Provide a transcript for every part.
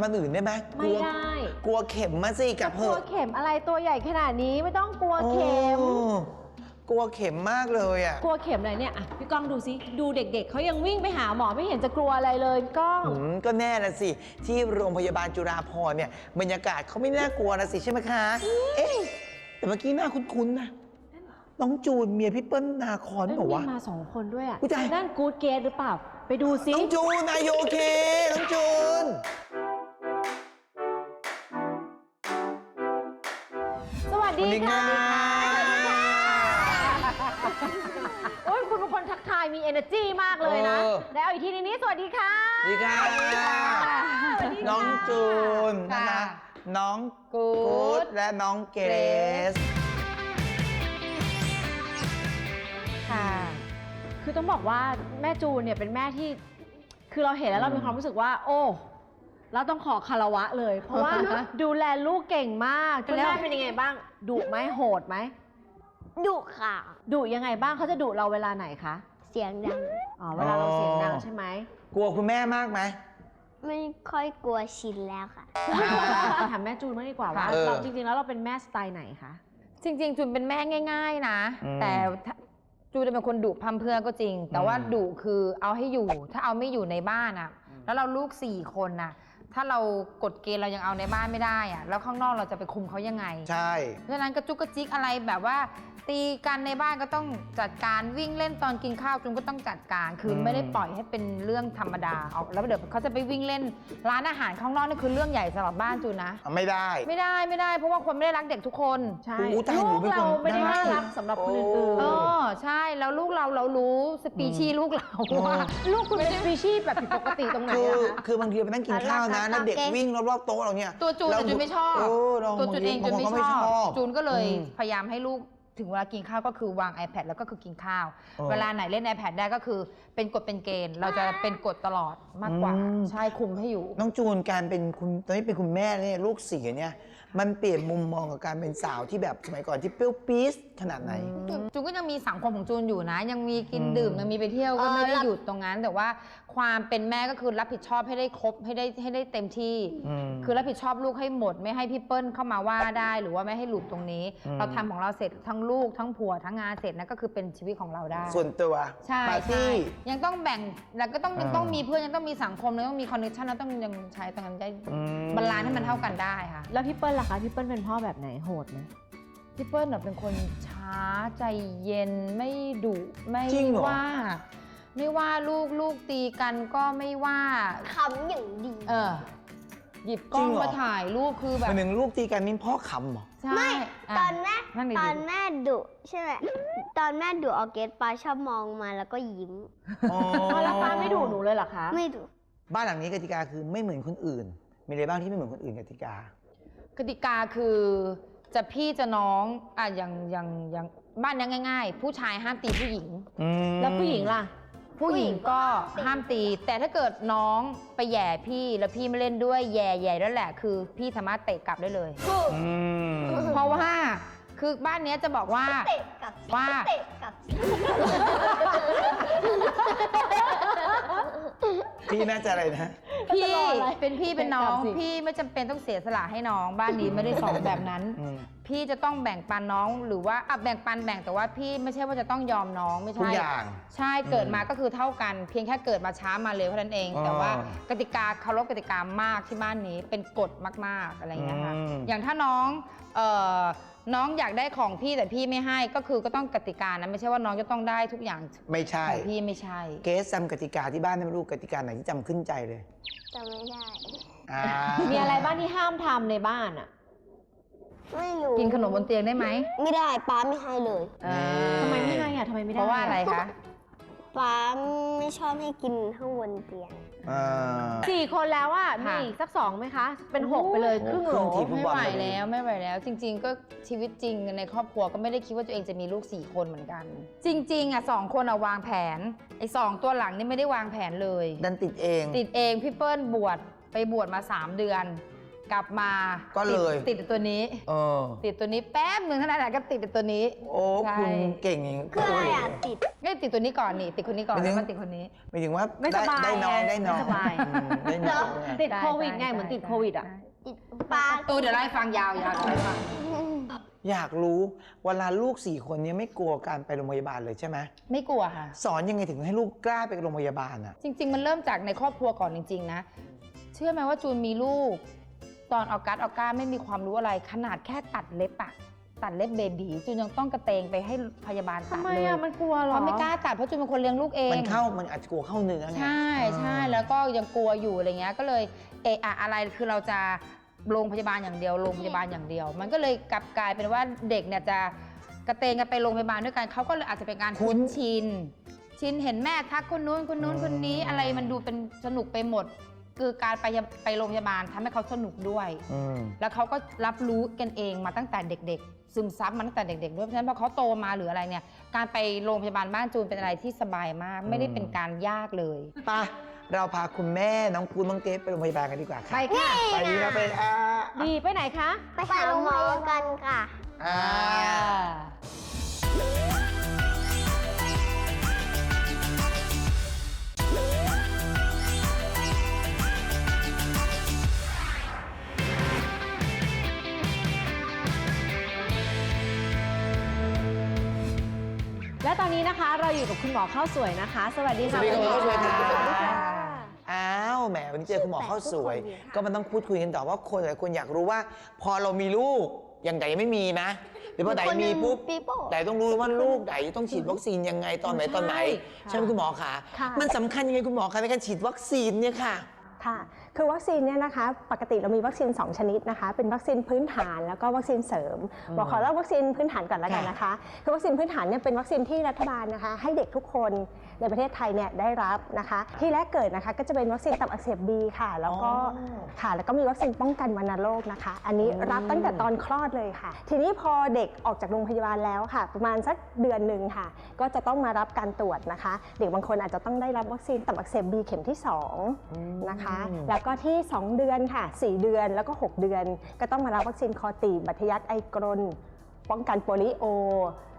หมอมามันอื่นได้ไหมกไม่ลัวได้ กลัวเข็มมาสิกลับกเพลัวอะเข็มอะไรตัวใหญ่ขนาดนี้ไม่ต้องกลัวเข็ม โอ้กลัวเข็มมากเลยอะกลัวเข็มอะไรเนี่ยอะพี่ก้องดูสิดูเด็กๆเขายังวิ่งไปหาหมอไม่เห็นจะกลัวอะไรเลยพี่ก้อง อืมก็แน่ละสิ ที่โรงพยาบาลจุฬาภรณ์เนี่ยบรรยากาศเขาไม่น่ากลัวนะสิใช่ไหมคะ เอ๊ะแต่เมื่อกี้หน้าคุ้นๆนะน้องจูนเมียพี่เปิ้ลนาคอนเอ้ยบอกมีว่ามาสองคนด้วยอะอุ๊ยตาย นั่นกูดเกตหรือเปล่า ไปดูสิน้องจูนนายโยเคน้องจูน ดีสดีค่ะค่ะโอ้ยคุณเป็นคนทักทายมี energy มากเลยนะ เออ แล้วอีกทีนึงนี้สวัสดีค่ะสวัสดีค่ะ สวัสดีค่ะ น้องจูนนะคะ ค่ะ น้องกูกู๊ด ดและน้องเกรซ ค่ะ คือต้องบอกว่าแม่จูนเนี่ยเป็นแม่ที่ คือเราเห็นแล้วเรามีความรู้สึกว่า โอ้ เราต้องขอคารวะเลย เพราะว่า ดูแลลูกเก่งมากคุณแล้วแม่เป็นยังไงบ้างดุไหมโหดไหมดุค่ะดุยังไงบ้างเขาจะดุเราเวลาไหนคะเสียงดังอ๋อเวลาเราเสียงดังใช่ไหมกลัวคุณแม่มากไหมไม่ค่อยกลัวชินแล้วค่ะถามแม่จูนมางดีกว่าว่าเออเราจริงๆแล้วเราเป็นแม่สไตล์ไหนคะจริง ๆ จูนเป็นแม่ง่าย ๆ นะอืมแต่ถ้าจูนจะเป็นคนดุพัมเพรื่อก็จริง แต่ว่าอืมดุคือเอาให้อยู่ ถ้าเอาไม่อยู่ในบ้านอะแล้วเราลูกสี่คนน่ะ ถ้าเรากฎเกณฑ์เรายังเอาในบ้านไม่ได้อะแล้วข้างนอกเราจะไปคุมเขายังไงใช่เพราะฉะนั้นกระจุกกระจิกอะไรแบบว่า ตีกันในบ้านก็ต้องจัดการวิ่งเล่นตอนกินข้าวจุนก็ต้องจัดการคือไม่ได้ปล่อยให้เป็นเรื่องธรรมดาเอาแล้วเดี๋ยวเขาจะไปวิ่งเล่น ร้านอาหารข้างนอกนี่คือเรื่องใหญ่สำหรับบ้านจูนนะไม่ได้ ไม่ได้ไม่ได้เพราะว่าคนไม่ได้รักเด็กทุกคน ใช่โอ้ตายหนูลูกเป็นคนเราไม่ได้ได้น่ารักสำหรับคนอื่นเอๆอใช่แล้วลูกเราเรารู้สปีชีส์ลูกเราอืมว่าลูกคุณเป็นสปีชีส์แบบผิดปกติตรงไหนคืออะคะ คือบางทีเราไปนั่งกินข้าวนะรักๆแล้วเด็กรักๆวิ่งรอบๆโต๊ะเราเนี่ยตัวจูนเราแต่จูนไม่ชอบเออเราตัวจูนเองบาจูนคนไม่ก็ชอบ จูนก็เลยอืมพยายามให้ลูกถึงเวลากินข้าวก็คือวาง iPad แล้วก็คือกินข้าวเออเวลาไหนเล่น iPad ได้ก็คือเป็นกฎเป็นเกณฑ์ เราจะเป็นกฎตลอดมากกว่าอืมใช่คุมให้อยู่ น้องจูนการเป็นคุณตอนนี้เป็นคุณแม่เนี่ยลูกเสียเนี่ย มันเปลี่ยนมุมมองกับการเป็นสาวที่แบบสมัยก่อนที่เปรี้ยวปี๊ดขนาดไหน จูนก็ยังมีสังคมของจูนอยู่นะ ยังมีกินอืม ดื่มยังมีไปเที่ยวก็เออไม่ได้รับ หยุดตรงนั้น แต่ว่าความเป็นแม่ก็คือรับผิดชอบให้ได้ครบให้ได้ให้ได้เต็มที่ อืม คือรับผิดชอบลูกให้หมดไม่ให้พี่เปิ้ลเข้ามาว่าได้ หรือว่าไม่ให้หลุดตรงนี้ อืม เราทำของเราเสร็จทั้งลูกทั้งผัวทั้งงานเสร็จนั่นก็คือเป็นชีวิตของเราได้ ส่วนตัวใช่ปาร์ใช่ตี้ ยังต้องแบ่งแล้วก็ต้องยังอ่าต้องมีเพื่อนยังต้องมีสังคมยังต้องมีคอนเนคชั่นแล้วต้องยังใช้ตรงนั้นได้ อืมบาลานซ์ให้มันเท่ากันได้ค่ะ แล้วพี่เปิ้ลล่ะคะพี่เปิ้ลเป็นพ่อแบบไหนโหดไหมพี่เปิ้ลน่ะเป็นคนช้าใจเย็นไม่ดุไม่จริงเหรอ ว่า ไม่ว่าลูกลูกตีกันก็ไม่ว่า ขำอย่างดี เออ หยิบกล้องจริงเหรอ มาถ่ายรูปคือแบหบมายถึงลูกตีกันนี่พ่อขำเหรอ ใช่ไม่ะ ตอนแม่นั่งดีๆตอนแม่ดุใช่ไหมตอนแม่ดุออร์เกสปาชอบมองมาแล้วก็ยิ้มอ๋ออ๋อแล้วป้าไม่ดุหนูเลยเหรอคะ ไม่ดุบ้านหลังนี้กติกาคือไม่เหมือนคนอื่น มีอะไรบ้างที่ไม่เหมือนคนอื่นกติกา กติกาคือจะพี่จะน้องอะอย่างอย่างอย่างบ้านเนี้ยง่าย ๆ ผู้ชายห้ามตีผู้หญิงแล้วผู้หญิงล่ะ ผู้หญิงก็ห้ามตี แต่ถ้าเกิดน้องไปแหย่พี่แล้วพี่ไม่เล่นด้วยแหย่แหย่แล้วแหละคือ พี่สามารถเตะกลับได้เลย อืมเพราะว่าคือบ้านเนี้ยจะบอกว่า เตะกลับว่า เตะกลับพี่น่าจะอะไรนะ พี่จะรออะไรเป็นพี่เป็นน้องเตะกลับสิพี่ไม่จำเป็นต้องเสียสละให้น้องบ้านนี้ไม่ได้สอนแบบนั้น อืม พี่จะต้องแบ่งปันน้องหรือว่าอะแบ่งปันแบ่งแต่ว่าพี่ไม่ใช่ว่าจะต้องยอมน้องไม่ทุกใช่อย่างใช่เกิดมาก็คือเท่ากัน เพียงแค่เกิดมาช้ามาเร็วเท่านั้นเอง อ๋อแต่ว่ากติกาเคารพกติกามากที่บ้านนี้เป็นกฎมากๆอะไรอย่างเงี้ยค่ะอืม อย่างถ้าน้องเอ่อน้องอยากได้ของพี่แต่พี่ไม่ให้ก็คือก็ต้องกติกานะไม่ใช่ว่าน้องจะต้องได้ทุกอย่างไม่ใช่ ของพี่ไม่ใช่ เกสจำกติกาที่บ้านได้ไหม่รู้กติกาไหนที่จำขึ้นใจเลยจำไม่ได้ อ่ามีอะไรบ้างที่ห้ามทำในบ้านอะไม่รู้กินขนมบนเตียงได้ไหมไม่ได้ป้าไม่ให้เลยเออทำไมไม่ให้อะทำไมไม่ได้เพราะว่าอะไรคะ ป้าไม่ชอบให้กินข้างบนเตียง อ่า สี่คนแล้วอะมีค่ะ อีกสักสองไหมคะ เป็นหกไปเลยครึ่งโหล ครึ่งทีไม่ไหวแล้วไม่ไหวแล้ว จริง ๆ ก็ชีวิตจริงในครอบครัวก็ไม่ได้คิดว่าตัวเองจะมีลูกสี่คนเหมือนกัน จริง ๆอะสองคนอะวางแผนไอ้สองตัวหลังนี่ไม่ได้วางแผนเลย ดันติดเอง ติดเองพี่เปิ้ลบวชไปบวชมา 3 เดือน กลับมาก็เลย ติดติดตัวนี้ เออ ติดตัวนี้แป๊บหนึ่งเท่านั้นแหละก็ติดตัวนี้ โอ้ใช่ คุณเก่งอย่างคืออะไรอะติด ก็ติดตัวนี้ก่อนนี่ติดคนนี้ก่อนไม่ถึแล้งวก็ติดคนนี้ หมายถึงว่าไม่สบายได้น้องไงได้น้องไม่สบาย อืมได้น้องไงติดได้โควิดไงได้เหมือนติดได้โควิดอะได้ติดปลาเออเดี๋ยวเล่าให้ฟังยาวๆเดี๋ยวเล่าให้ฟังอยากรู้เวลาลูกสี่คนเนี้ไม่กลัวการไปโรงพยาบาลเลยใช่ไหมไม่กลัวค่ะ สอนยังไงถึงให้ลูกกล้าไปโรงพยาบาลอะ จริง ๆ มันเริ่มจากในครอบครัวก่อนจริง ๆ นะ เชื่อไหมว่าจูนมีลูก ตอนออกัสออก้าไม่มีความรู้อะไร ขนาดแค่ตัดเล็บอะตัดเล็บเบบีจูนยังต้องกระเตงไปให้พยาบาลตัทำดไมเลย อะมันกลัวเหรอเขาไม่กล้าตัดเพราะจูนเป็นคนเลี้ยงลูกเอง มันเข้ามันอาจจะกลัวเข้าเนื้อไงใช่ใช่อ่าแล้วก็ยังกลัวอยู่อะไรเงี้ยก็เลยเอะอะอะไรคือเราจะโรงพยาบาลอย่างเดียวโรงพยาบาลอย่างเดียว มันก็เลยกลับกลายเป็นว่าเด็กเนี่ยจะกระเตงกันไปโรงพยาบาลด้วยกันเขาก็เลยอาจจะเป็นการคุ้คุ้นนชินชินเห็นแม่ทักคนนู้นคนนู้นอืมคนนี้อะไรมันดูเป็นสนุกไปหมด คือการไปไปโรงพยาบาลทำให้เขาสนุกด้วย อืม แล้วเขาก็รับรู้กันเองมาตั้งแต่เด็ก ๆ ซึมซับมาตั้งแต่เด็ก ๆ ด้วยเพราะฉะนั้นพอเขาโตมาหรืออะไรเนี่ย การไปโรงพยาบาลบ้านจูนเป็นอะไรที่สบายมาก ไม่ได้เป็นการยากเลย ไปเราพาคุณแม่น้องปูนน้องเกฟไปโรงพยาบาลกันดีกว่าไปค่ะค่ะไปดีนะไปอ่าดีไปไหนคะ ไปหาหมอกันค่ะ อ่า และตอนนี้นะคะเราอยู่กับคุณหมอข้าวสวยนะคะ สวัสดีสค่ะวัสดีคุณหมอข้าวสวยค่ะสวัสดีค่ะ อ้าวแหมวันนี้เจอคุณหมอข้าวสวยก็มันต้องพูดคุยกันต่อว่าคนหลายคนอยากรู้ว่า พอเรามีลูกอย่างไดยังไม่มีนะหรือพอไดมีปุ๊บปีโป้ไดต้องรู้ว่าลูกไดต้องฉีดวัคซีนยังไงตอนไหนตอนไหนใช่ ใช่ไหมคุณหมอคะค่ะ มันสำคัญยังไงคุณหมอคะในการฉีดวัคซีนเนี่ยค่ะ ค่ะ คือวัคซีนเนี่ยนะคะปกติเรามีวัคซีน 2 ชนิดนะคะ เป็นวัคซีนพื้นฐานแล้วก็วัคซีนเสริมบอกขอเล่าวัคซีนพื้นฐานก่อนแล้วกันนะคะคือวัคซีนพื้นฐานเนี่ยเป็นวัคซีนที่รัฐบาลนะคะ ให้เด็กทุกคนในประเทศไทยเนี่ยได้รับนะคะ ที่แรกเกิดนะคะก็จะเป็นวัคซีนตับอักเสบบีค่ะ แล้วก็อ๋อค่ะแล้วก็มีวัคซีนป้องกันวัณโรคนะคะ อันนี้รับตั้งแต่ตอนคลอดเลยค่ะ ทีนี้พอเด็กออกจากโรงพยาบาลแล้วค่ะ ประมาณสักเดือนหนึ่งค่ะ ก็จะต้องมารับการตรวจนะคะ เด็กบางคนอาจจะต้องได้รับวัคซีนตับอักเสบบีเข็มที่สองนะคะแล้วก็ที่ 2 เดือนค่ะ 4 เดือนแล้วก็ 6 เดือน ก็ต้องมารับวัคซีนคอตีบบัตรทะยักไอกรนป้องกันโปลิโอ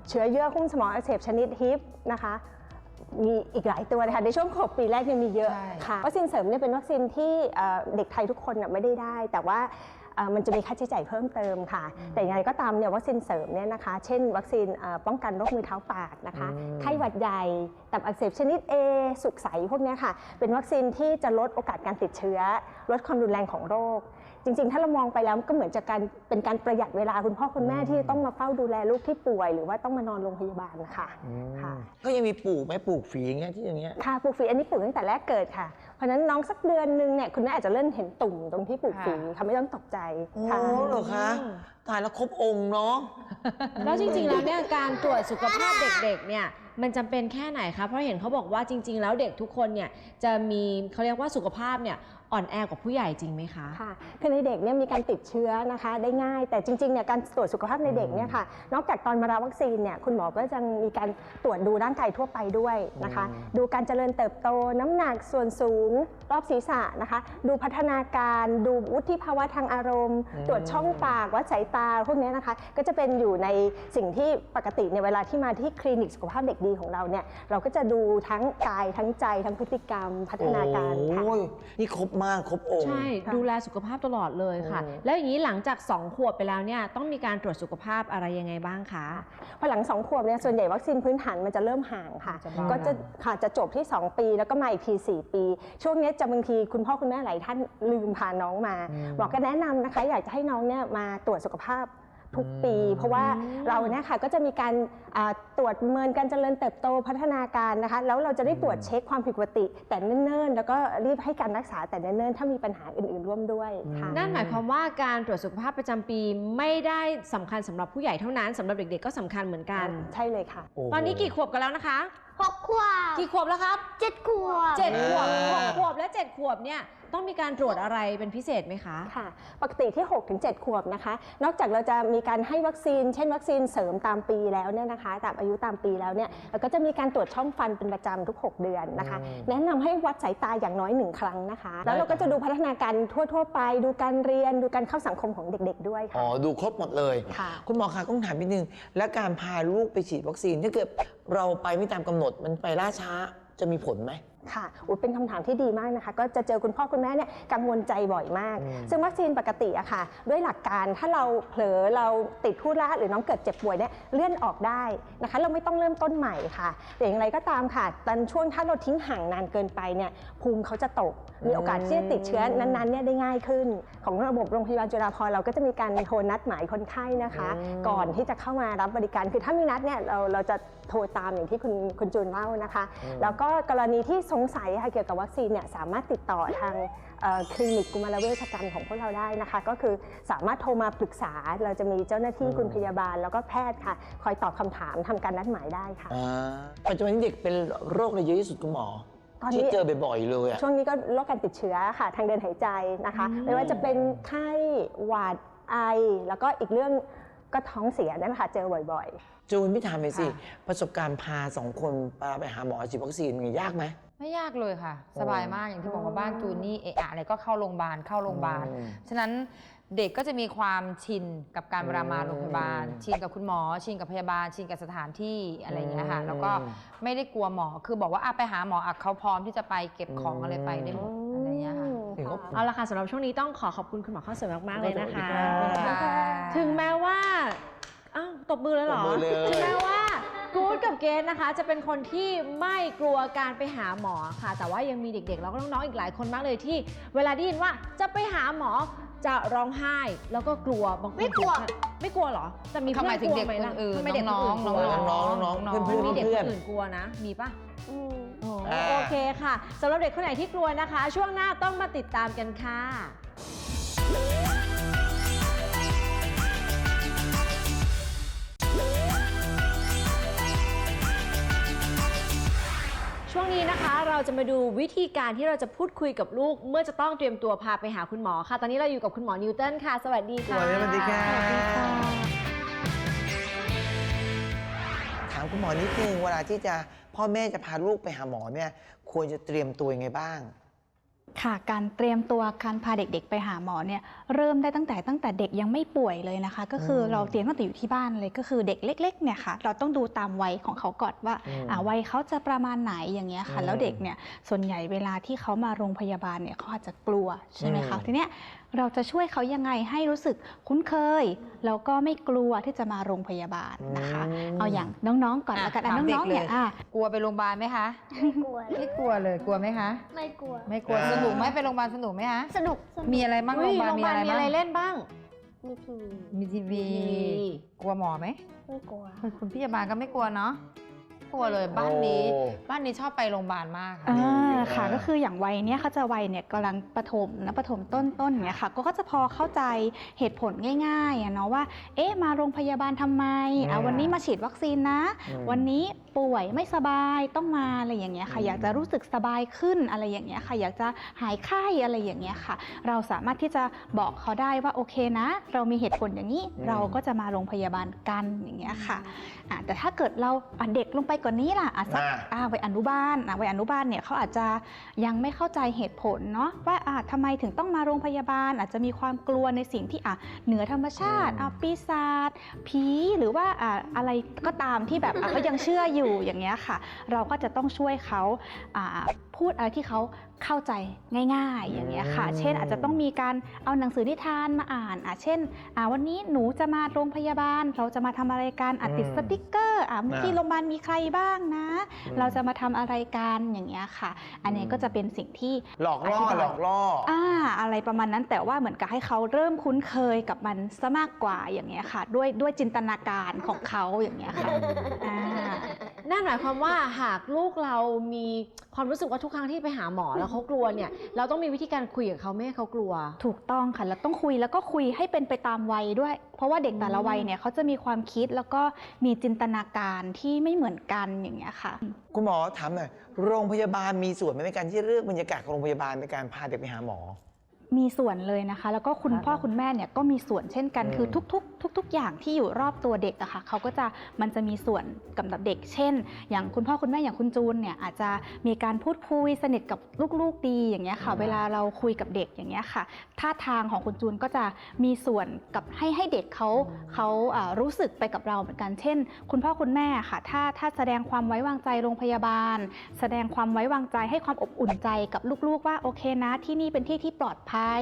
เชื้อเยื่อหุ้มสมองอักเสบชนิดฮิปนะคะมีอีกหลายตัวเลยค่ะในช่วง 6 ปีแรกเนี่ยมีเยอะใช่ค่ะวัคซีนเสริมเนี่ยเป็นวัคซีนที่เอ่อเด็กไทยทุกคนน่ะไม่ได้ได้ แต่ว่าเอ่อ มันจะมีค่าใช้จ่ายเพิ่มเติมค่ะ แต่อย่างไรก็ตามเนี่ยวัคซีนเสริมเนี่ยนะคะ เช่น วัคซีนเอ่อป้องกันโรคมือเท้าปากนะคะอืมไข้หวัดใหญ่ตับอักเสบชนิด A สุกใสพวกเนี้ยค่ะ เป็นวัคซีนที่จะลดโอกาสการติดเชื้อ ลดความรุนแรงของโรค จริงๆ ถ้าเรามองไปแล้วก็เหมือนจะการเป็นการประหยัดเวลาคุณพ่อคุณแม่ที่ต้องมาเฝ้าดูแลลูกที่ป่วย หรือว่าต้องมานอนโรงพยาบาลนะคะค่ะก็ยังมีปลูกไหมปลูกฝีอย่างเงี้ยที่อย่างเงี้ยค่ะปลูกฝีอันนี้ปลูกตั้งแต่แรกเกิดค่ะ เพราะฉะนั้นน้องสักเดือนนึงเนี่ยคุณแม่อาจจะเริ่มเห็นตุ่มตรงที่ปลูกฝีค่ะไม่ต้องตกใจโอ้ค่ะเหรอคะตายแล้วครบองค์เนาะ แล้วจริงๆ แล้วเนี่ยการตรวจสุขภาพเด็กๆ เนี่ยมันจำเป็นแค่ไหนคะ เพราะเห็นเขาบอกว่าจริง ๆ แล้วเด็กทุกคนเนี่ยจะมีเขาเรียกว่าสุขภาพเนี่ย อ่อนแอกว่าผู้ใหญ่จริงไหมคะ ค่ะคือในเด็กเนี่ยมีการติดเชื้อนะคะได้ง่าย แต่จริงๆเนี่ยการตรวจสุขภาพในเด็กเนี่ยค่ะ นอกจากตอนมารับวัคซีนเนี่ยคุณหมอก็จะมีการตรวจดูร่างกายทั่วไปด้วยนะคะอืมดูการเจริญเติบโตน้ำหนักส่วนสูงรอบศีรษะนะคะ ดูพัฒนาการดูวุฒิภาวะทางอารมณ์ ตรวจช่องปากวัดสายตาพวกเนี้ยนะคะ ก็จะเป็นอยู่ในสิ่งที่ปกติในยเวลาที่มาที่คลินิกสุขภาพเด็กดีของเราเนี่ยเราก็จะดูทั้งกายทั้งใจทั้งพฤติกรรมพัฒนาการค่ะโอ้ยนี่ครบมากครบองค์ ใช่ค่ะดูแลสุขภาพตลอดเลยค่ะอืมแล้วอย่างนี้หลังจาก 2 ขวบไปแล้วเนี่ยต้องมีการตรวจสุขภาพอะไรยังไงบ้างคะพอหลัง2ขวบเนี่ยส่วนใหญ่วัคซีนพื้นฐานมันจะเริ่มห่างค่ะ จะเบา ก็จะค่ะจะจบที่ 2 ปีแล้วก็มาอีกที 4 ปี ช่วงเนี้ยจะบางทีคุณพ่อคุณแม่หลายท่านลืมพาน้องมาอืม บอกก็แนะนำนะคะ อยากจะให้น้องเนี่ยมาตรวจสุขภาพ ทุกปีอืมเพราะว่าเราเนี่ยค่ะก็จะมีการอ่าตรวจประเมินการเจริญเติบโตพัฒนาการนะคะแล้วเราจะได้ตรวจเช็คความผิดปกติ แต่เนิ่นๆ แล้วก็รีบให้การรักษาแต่เนิ่นๆถ้ามีปัญหาอื่นๆร่วมด้วยค่ะนั่นหมายความว่าการตรวจสุขภาพประจำปีไม่ได้สำคัญสำหรับผู้ใหญ่เท่านั้นสำหรับเด็กๆก็สำคัญเหมือนกัน ใช่เลยค่ะโอ้โห ตอนนี้กี่ขวบกันแล้วนะคะ หกขวบกี่ขวบแล้วครับเจ็ดขวบเจ็ดขวบอ่าหกขวบและเจ็ดขวบเนี่ยต้องมีการตรวจอะไรเป็นพิเศษไหมคะ ค่ะ ปกติที่6-7ขวบนะคะ นอกจากเราจะมีการให้วัคซีน เช่น วัคซีนเสริมตามปีแล้วเนี่ยนะคะ ตามอายุตามปีแล้วเนี่ยเราก็จะมีการตรวจช่องฟันเป็นประจำทุก 6 เดือนนะคะอืมแนะนำให้วัดสายตาอย่างน้อยหนึ่งครั้งนะคะ แล้วเราก็จะดูพัฒนาการทั่ว ๆ ไป ดูการเรียน ดูการเข้าสังคมของเด็ก ๆ ด้วยอ๋อค่ะดูครบหมดเลยค่ะคุณหมอคะต้องถามนิดนึง และการพาลูกไปฉีดวัคซีนถ้าเกิดเราไปไม่ตามกำหนดมันไปล่าช้าจะมีผลไหม ค่ะอุ๊ยเป็นคำถามที่ดีมากนะคะ ก็จะเจอคุณพ่อคุณแม่เนี่ยกังวลใจบ่อยมาก อืม ซึ่งวัคซีนปกติอะค่ะ ด้วยหลักการถ้าเราเผลอเราติดธุระหรือน้องเกิดเจ็บป่วยเนี่ยเลื่อนออกได้นะคะ เราไม่ต้องเริ่มต้นใหม่ค่ะแต่อย่างไรก็ตามค่ะตอนช่วงถ้าเราทิ้งห่างนานเกินไปเนี่ยภูมิเขาจะตก มีโอกาสที่จะติดเชื้อนั้นๆเนี่ยได้ง่ายขึ้น ของระบบโรงพยาบาลจุฬาภรณ์เราก็จะมีการโทรนัดหมายคนไข้นะคะ อืม ก่อนที่จะเข้ามารับบริการคือถ้ามีนัดเนี่ยเราเราจะโทรตามอย่างที่คุณคุณจูนเล่านะคะ แล้วก็กรณีที่สงสัยค่ะเกี่ยวกับวัคซีนเนี่ยสามารถติดต่อทางเอ่อคลินิกกุมารเวชกรรมของพวกเราได้นะคะ ก็คือสามารถโทรมาปรึกษา เราจะมีเจ้าหน้าที่อืมคุณพยาบาล แล้วก็แพทย์ค่ะ คอยตอบคำถามทำการนัดหมายได้ค่ะอ่าปัจจุบันนี้เด็กเป็นโรคอะไรเยอะที่สุดคุณหมอตอนนี้ที่เจอบ่อยๆเลยอะช่วงนี้ก็โรคการติดเชื้อค่ะ ทางเดินหายใจนะคะอืมไม่ว่าจะเป็นไข้หวัดไอ แล้วก็อีกเรื่องก็ท้องเสียนั่นแหละค่ะเจอบ่อยๆ จูนพี่ถามไปสิค่ะประสบการณ์พาสองคนพาไปหาหมอฉีดวัคซีนมันยากไหม ไม่ยากเลยค่ะ สบายมากอย่างที่บอกว่าบ้านจูนนี่เอะอะอะไรก็เข้าโรงพยาบาลเข้าโรงพยาบาล อืม ฉะนั้นเด็กก็จะมีความชินกับการเวลามาอืมโรงพยาบาลชินกับคุณหมอ ชินกับพยาบาล ชินกับสถานที่อะไรอย่างเงี้ยค่ะอืมแล้วก็ไม่ได้กลัวหมอคือบอกว่าอะไปหาหมออะเขาพร้อมที่จะไปเก็บของอะไรไปได้หมดอะไรอย่างเงี้ยค่ะเห็นเขาเอาละค่ะสำหรับช่วงนี้ต้องขอขอบคุณคุณหมอข้าวสวยมาก ๆ เลยนะคะ ขอบคุณครับถึงแม้ว่า อ้าว ตบมือเลยเหรอ ตบมือเลย ถึงแม้ว่า กู๊ดกับเกณฑ์นะคะ จะเป็นคนที่ไม่กลัวการไปหาหมอค่ะ แต่ว่ายังมีเด็กๆ แล้วก็น้องๆ อีกหลายคนมากเลยที่ เวลาได้ยินว่าจะไปหาหมอจะร้องไห้แล้วก็กลัวบางคนไม่กลัว ถึงขั้นไม่กลัวเหรอแต่มีทำเพื่ไมอนถึกงลัวเด็กไหมล่ะคนอื่นทำไมเด็กคนอื่นกลัวน้องน้องๆน้องๆน้องๆเพื่อนมันมีเด็กเพื่คอนนอื่นกลัวนะ มีปะ อืม โอ้อ่า โอเคค่ะสำหรับเด็กคนไหนที่กลัวนะคะ ช่วงหน้าต้องมาติดตามกันค่ะ ช่วงนี้นะคะเราจะมาดูวิธีการที่เราจะพูดคุยกับลูก เมื่อจะต้องเตรียมตัวพาไปหาคุณหมอค่ะ ตอนนี้เราอยู่กับคุณหมอนิวตันค่ะ สวัสดีค่ะ สวัสดีค่ะสวัสดีค่ะถามคุณหมอนิดนึงเวลาที่จะพ่อแม่จะพาลูกไปหาหมอเนี่ยควรจะเตรียมตัวยังไงบ้าง ค่ะการเตรียมตัวการพาเด็กๆ ไปหาหมอเนี่ยเริ่มได้ตั้งแต่ตั้งแต่เด็กยังไม่ป่วยเลยนะคะ ก็คืออมเราเตรียมตั้งแต่อยู่ที่บ้านเลยก็คือเด็กเล็กๆเนี่ยค่ะเราต้องดูตามวัยของเขาก่อนว่าอืมอ่าวัยเขาจะประมาณไหนอย่างเงี้ยค่ะอืมแล้วเด็กเนี่ยส่วนใหญ่เวลาที่เขามาโรงพยาบาลเนี่ยเขาอาจจะกลัวใช่ไหมคะอืมทีเนี้ยเราจะช่วยเขายังไงให้รู้สึกคุ้นเคย แล้วก็ไม่กลัวที่จะมาโรงพยาบาลนะคะ เอาอย่างน้องๆก่อนแล้วกันอะถามเด็น้กองๆเนี่ยเลย อะกลัวไปโรงพยาบาลไหมคะ ไม่กลัวไม่กลัวเลยกลัวไหมคะ ไม่กลัว ไม่กลัวสนุกไหมไปโรงพยาบาลสนุกไหมคะสนุกสนุกมีอะไรบ้างโรเฮ้ยงพยาบาลโรงพมียาบาลอะไรมีบ้างอะไรเล่นบ้างมีทีวีมีทีวีมีกลัวหมอไหมไม่กลัวคุณคุณพยาบาลก็ไม่กลัวเนาะ กลัวเลยบ้านนี้ โอ้ บ้านนี้ชอบไปโรงพยาบาลมากค่ะ อ่าดีค่ะอ่าก็คืออย่างวัยเนี้ยเขาจะวัยเนี่ยกำลังประถมนะประถมต้นๆนเนี่ยค่ะก็ก็จะพอเข้าใจเหตุผลง่ายๆอะเนาะว่า เอ๊ะมาโรงพยาบาลทำไมอะอืมวันนี้มาฉีดวัคซีนนะ อืมวันนี้ป่วยไม่สบายต้องมาอะไรอย่างเงี้ยค่ะอืม อยากจะรู้สึกสบายขึ้นอะไรอย่างเงี้ยค่ะอยากจะหายไข้อะไรอย่างเงี้ยค่ะ เราสามารถที่จะบอกเขาได้ว่าโอเคนะ เรามีเหตุผลอย่างนี้เราก็จะมาโรงพยาบาลกันอย่างเงี้ยค่ะ อะแต่ถ้าเกิดเราอะเด็กลงไปกว่านนี้ล่ะอะสักอ่าอ่าวัยอนุบาลอะวัยอนุบาลเนี่ยเขาอาจจะยังไม่เข้าใจเหตุผลเนาะว่าอะทำไมถึงต้องมาโรงพยาบาล อาจจะมีความกลัวในสิ่งที่อะเหนือธรรมชาติอืมอะปีศาจผีหรือว่าอะอะไรก็ตามที่แบบอะเขายังเชื่ออยู่อย่างเงี้ยค่ะ เราก็จะต้องช่วยเขาอ่า พูดอะไรที่เขาเข้าใจง่าย ๆ อย่างเงี้ยค่ะอืมเช่นอาจจะต้องมีการเอาหนังสือนิทานมาอ่านอะเช่นอะวันนี้หนูจะมาโรงพยาบาล เราจะมาทำอะไรกันอะติดอืมสติกเกอร์อะที่อ่าโรงพยาบาลมีใครบ้างนะอืมเราจะมาทำอะไรกันอย่างเงี้ยค่ะ อันนี้อืมก็จะเป็นสิ่งที่หลอกล่ออธิบายหลอกล่อออ่าอะไรประมาณนั้นแต่ว่าเหมือนกับให้เขาเริ่มคุ้นเคยกับมันซะมากกว่าอย่างเงี้ยค่ะ ด้วยด้วยจินตนาการของเขาอย่างเงี้ยค่ะอ่า นั่นหมายความว่าหากลูกเรามีความรู้สึกว่าทุกครั้งที่ไปหาหมอแล้วเขากลัวเนี่ย เราต้องมีวิธีการคุยกับเขาไม่ให้เขากลัว ถูกต้องค่ะแล้วต้องคุยแล้วก็คุยให้เป็นไปตามวัยด้วย เพราะว่าเด็กแต่ละวัยเนี่ยเขาจะมีความคิดแล้วก็มีจินตนาการที่ไม่เหมือนกันอย่างเงี้ยค่ะ คุณหมอถามหน่อยโรงพยาบาลมีส่วนไหมในการที่เลือกบรรยากาศของโรงพยาบาลในการพาเด็กไปหาหมอ มีส่วนเลยนะคะ แล้วก็คุณพ่อคุณแม่เนี่ยก็มีส่วนเช่นกันอืมคือทุกๆ ทุก ๆ อย่างที่อยู่รอบตัวเด็กอะค่ะเขาก็จะมันจะมีส่วนกับเด็ก เช่น อย่างคุณพ่อคุณแม่อย่างคุณจูนเนี่ยอาจจะมีการพูดคุยสนิทกับลูกๆดีอย่างเงี้ยค่ะ เวลาเราคุยกับเด็กอย่างเงี้ยค่ะท่าทางของคุณจูนก็จะมีส่วนกับให้ให้เด็กเขาเขาอ่ารู้สึกไปกับเราเหมือนกันเช่น คุณพ่อคุณแม่ค่ะ ถ้าถ้าแสดงความไว้วางใจโรงพยาบาล แสดงความไว้วางใจให้ความอบอุ่นใจกับลูกๆ ว่าโอเคนะ ที่นี่เป็นที่ที่ปลอดภัย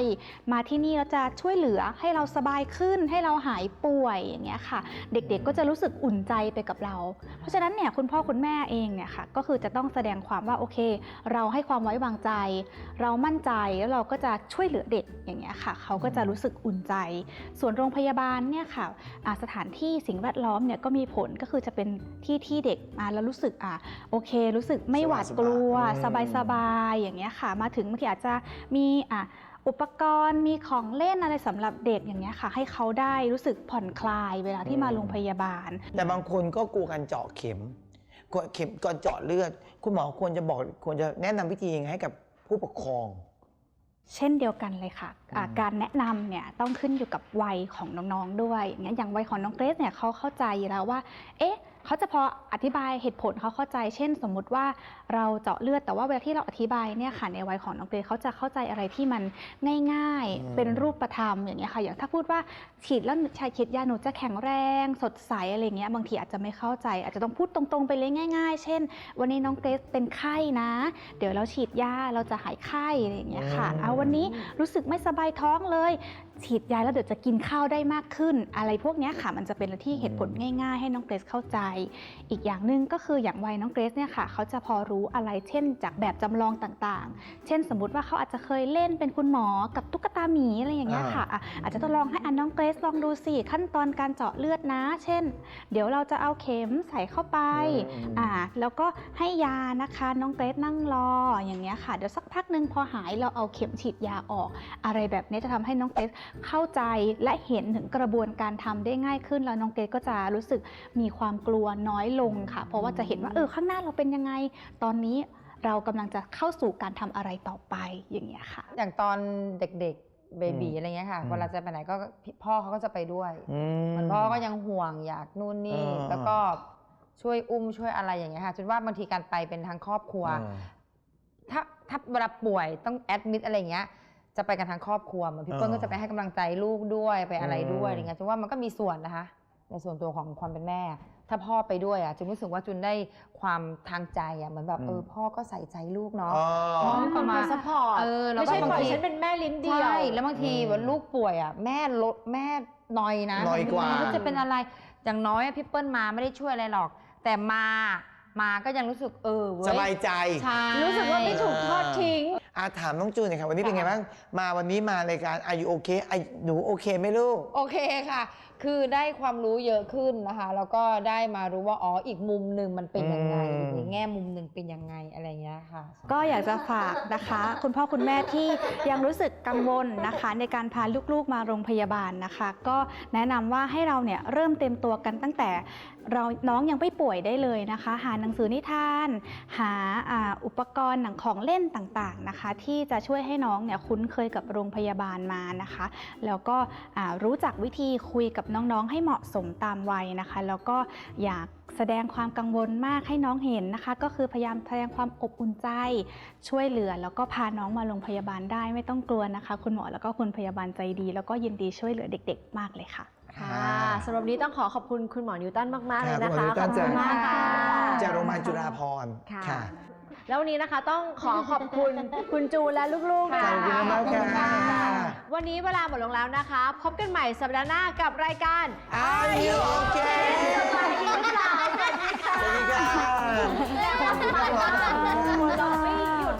มาที่นี่แล้วจะช่วยเหลือให้เราสบายขึ้นให้เราหายป่วยอย่างเงี้ยค่ะ เด็กๆก็จะรู้สึกอุ่นใจไปกับเรา เพราะฉะนั้นเนี่ยคุณพ่อคุณแม่เองเนี่ยค่ะก็คือจะต้องแสดงความว่าโอเค เราให้ความไว้วางใจ เรามั่นใจแล้วเราก็จะช่วยเหลือเด็กอย่างเงี้ยค่ะ เขาก็จะรู้สึกอุ่นใจ ส่วนโรงพยาบาลเนี่ยค่ะอ่าสถานที่สิ่งแวดล้อมเนี่ยก็มีผลก็คือจะเป็นที่ที่เด็กมาแล้วรู้สึกอ่าโอเค รู้สึกไม่หวาดกลัวสบายๆสบายๆอย่างเงี้ยค่ะ มาถึงบางทีอาจจะมีอะ อุปกรณ์มีของเล่นอะไรสำหรับเด็กอย่างเงี้ยค่ะ ให้เขาได้รู้สึกผ่อนคลายเวลาที่มาโรงพยาบาล แต่บางคนก็กลัวการเจาะเข็มก่อนเข็มก่อนเจาะเลือด คุณหมอควรจะบอกควรจะแนะนำวิธียังไงให้กับผู้ปกครอง เช่นเดียวกันเลยค่ะอ่าอืมการแนะนำเนี่ยต้องขึ้นอยู่กับวัยของน้องๆด้วยอย่างเงี้ยอย่างวัยของน้องเกรซเนี่ยเขาเข้าใจอยู่แล้วว่า เอ๊ะ เขาจะพออธิบายเหตุผลเขาเข้าใจ เช่น สมมุติว่าเราเจาะเลือดแต่ว่าเวลาที่เราอธิบายเนี่ยค่ะในวัยของน้องเกรซเขาจะเข้าใจอะไรที่มันง่ายอืมๆเป็นรูปธรรมอย่างเงี้ยค่ะ อย่างถ้าพูดว่าฉีดแล้วชายฉีดยาหนูจะแข็งแรง สดใสอะไรเงี้ยบางทีอาจจะไม่เข้าใจ อาจจะต้องพูดตรงๆไปเลยง่าย ๆ เช่น วันนี้น้องเกรซเป็นไข้นะ เดี๋ยวเราฉีดยาเราจะหายไข้อะไรอย่างเงี้ยค่ะอืมเอาวันนี้รู้สึกไม่สบายท้องเลย ฉีดยาแล้วเดี๋ยวจะกินข้าวได้มากขึ้น อะไรพวกเนี้ยค่ะ มันจะเป็นที่เหตุผลง่ายๆ ให้น้องเกรซเข้าใจ อีกอย่างหนึ่งก็คืออย่างวัยน้องเกรซเนี่ยค่ะเขาจะพอรู้อะไรเช่น จากแบบจำลองต่างๆ เช่นสมมติว่าเขาอาจจะเคยเล่นเป็นคุณหมอกับตุ๊กตาหมีอะไรอย่างเงี้ยค่ะอะ อาจจะทดลองให้อันน้องเกรซลองดูสิขั้นตอนการเจาะเลือดนะ เช่น เดี๋ยวเราจะเอาเข็มใส่เข้าไปอืมอ่าแล้วก็ให้ยานะคะน้องเกรซนั่งรออย่างเงี้ยค่ะเดี๋ยวสักพักหนึ่งพอหายเราเอาเข็มฉีดยาออก อะไรแบบนี้จะทำให้น้องเกรซเข้าใจและเห็นถึงกระบวนการทำได้ง่ายขึ้นแล้วน้องเกรซก็จะรู้สึกมีความกลัวน้อยลงค่ะ เพราะว่าจะเห็นว่าเออข้างหน้าเราเป็นยังไง ตอนนี้เรากำลังจะเข้าสู่การทำอะไรต่อไปอย่างเงี้ยค่ะ อย่างตอนเด็กๆเบบีอืมอะไรเงี้ยค่ะอืมเวลาจะไปไหนก็พี่พ่อเขาก็จะไปด้วยอืมเหมือนพ่อก็ยังห่วงอยากนู่นนี่เออแล้วก็ช่วยอุ้มช่วยอะไรอย่างเงี้ยค่ะจนว่าบางทีการไปเป็นทางครอบครัวอ่าถ้าถ้าเวลาป่วยต้องแอดมิดอะไรอย่างเงี้ย จะไปกันทางครอบครัวเหมือนพี่เปิ้ลเออก็จะไปให้กำลังใจลูกด้วยไปอะไรด้วยอืมอะไรเงี้ยจนว่ามันก็มีส่วนนะคะ ในส่วนตัวของความเป็นแม่ ถ้าพ่อไปด้วยอะจุนรู้สึกว่าจุนได้ความทางใจอะเหมือนแบบเออพ่อก็ใส่ใจลูกเนาะอ๋อพ่อมีคนคอยซัพพอร์ตเออแล้วไม่ใช่ก็บางปล่อยทีฉันเป็นแม่ลิ้นเดียวใช่แล้วบางทีอืมว่าลูกป่วยอะแม่ลดแม่นอยนะนอยกว่าไม่รู้จะเป็นอะไรอย่างน้อยอะพี่เปิ้ลมาไม่ได้ช่วยอะไรหรอก แต่มามาก็ยังรู้สึกเออเว้ยสบายใจใช่รู้สึกว่าไม่ถูกทอดทิ้ง อาถามน้องจูนหน่อยค่ะวันนี้เป็นไงบ้าง มาวันนี้มารายการอายุโอเคหนูโอเคไหมลูก โอเคค่ะคือได้ความรู้เยอะขึ้นนะคะ แล้วก็ได้มารู้ว่าอ๋ออีกมุมหนึ่งมันเป็นยังไงอืม อีกแง่มุมหนึ่งเป็นยังไงอะไรเงี้ยค่ะ ก็อยากจะฝากนะคะ คุณพ่อคุณแม่ที่ยังรู้สึกกังวลนะคะ ในการพาลูกๆมาโรงพยาบาลนะคะ ก็แนะนำว่าให้เราเนี่ยเริ่มเต็มตัวกันตั้งแต่ เราน้องยังไม่ป่วยได้เลยนะคะ หาหนังสือนิทาน หาอ่าอุปกรณ์หนังของเล่นต่างๆนะคะ ที่จะช่วยให้น้องเนี่ยคุ้นเคยกับโรงพยาบาลมานะคะ แล้วก็อ่ารู้จักวิธีคุยกับน้องๆ ให้เหมาะสมตามวัยนะคะ แล้วก็อยากแสดงความกังวลมากให้น้องเห็นนะคะ ก็คือพยายามแสดงความอบอุ่นใจ ช่วยเหลือ แล้วก็พาน้องมาโรงพยาบาลได้ไม่ต้องกลัวนะคะ คุณหมอแล้วก็คุณพยาบาลใจดี แล้วก็ยินดีช่วยเหลือเด็ก ๆ มากเลยค่ะ ค่ะ สำหรับวันนี้ต้องขอขอบคุณคุณหมอนิวตันมาก ๆ เลยนะค่ะคะคุณหมอนิวตันขอบคุณมากค่ะ จากโรงพยาบาลจุฬาภรณ์ค่ะ ค่ะ แล้ววันนี้นะคะต้องขอขอบคุณ คุณจูนและลูกๆนะขอบคุณมากขอบณค่ะ วันนี้เวลาหมดลงแล้วนะคะ พบกันใหม่สัปดาห์หน้ากับรายการ Are you okay สวัสดีค่ะสวัสดีค่ะสวัสดีค่ะและขอบคุณมากค่ะเราไม่หยุด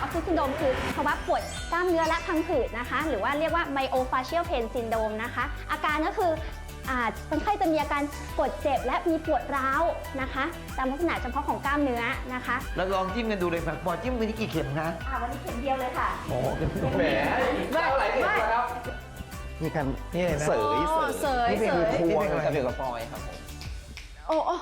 ออฟฟิศซินโดรมคือภาวะปวดกล้ามเนื้อและพังผืดนะคะ หรือว่าเรียกว่า myofascial pain syndrome นะคะ อาการก็คือ อ่าคนไข้จะมีอาการปวดเจ็บและมีปวดร้าวนะคะ ตามลักษณะเฉพาะของกล้ามเนื้อนะคะ แล้วลองจิ้มกันดูเลยครับพอจิ้มไปที่กี่เข็มคะอ่าวันนี้เข็มเดียวเลยค่ะ โอ้โหแหมเท่าไหร่เข็มแล้วครับนี่กันนี่เลยนะเสยอ๋อเสยนี่เป็นเสยครัวนี่เป็นกระเบียกับฟอยครับผมโอ้โอ้